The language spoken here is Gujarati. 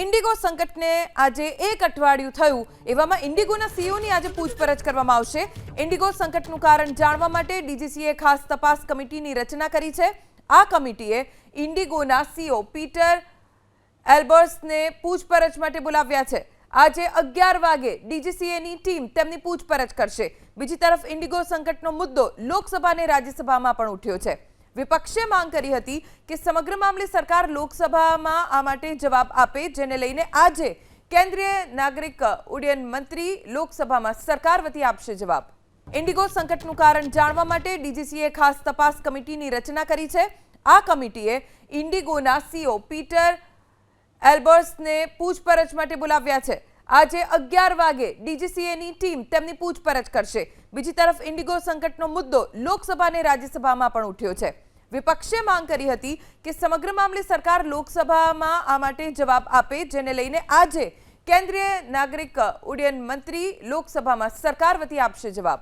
ઇન્ડિગો સંકટને આજે એક અઠવાડિયું થયું, એવામાં ઇન્ડિગોના સીઈઓની આજે પૂછપરછ કરવામાં આવશે. ઇન્ડિગો સંકટનું કારણ જાણવા માટે ડીજીસીએ ખાસ તપાસ કમિટીની રચના કરી છે. આ કમિટીએ ઇન્ડિગોના સીઈઓ પીટર એલ્બર્સને પૂછપરછ માટે બોલાવ્યા છે. આજે અગિયાર વાગે ડીજીસીએની ટીમ તેમની પૂછપરછ કરશે. બીજી તરફ ઇન્ડિગો સંકટનો મુદ્દો લોકસભા અને રાજ્યસભામાં પણ ઉઠ્યો છે. વિપક્ષે માંગ કરી હતી કે સમગ્ર મામલે સરકાર લોકસભામાં આ માટે જવાબ આપે, જેને લઈને આજે કેન્દ્રીય નાગરિક ઉડ્ડયન મંત્રી લોકસભામાં સરકાર વતી આપશે જવાબ. ઇન્ડિગો સંકટનું કારણ જાણવા માટે ડીજીસીએ ખાસ તપાસ કમિટીની રચના કરી છે. આ કમિટીએ ઇન્ડિગોના સીઓ પીટર એલ્બર્ટ્સને પૂછપરછ માટે બોલાવ્યા છે. આજે અગિયાર વાગે ડીજીસીએની ટીમ તેમની પૂછપરછ કરશે. બીજી તરફ ઇન્ડિગો સંકટનો મુદ્દો લોકસભા અને રાજ્યસભામાં પણ ઉઠ્યો છે. વિપક્ષે માંગ કરી હતી કે સમગ્ર મામલે સરકાર લોકસભામાં આ માટે જવાબ આપે, જેને લઈને આજે કેન્દ્રીય નાગરિક ઉડ્ડયન મંત્રી લોકસભામાં સરકાર વતી આપશે જવાબ.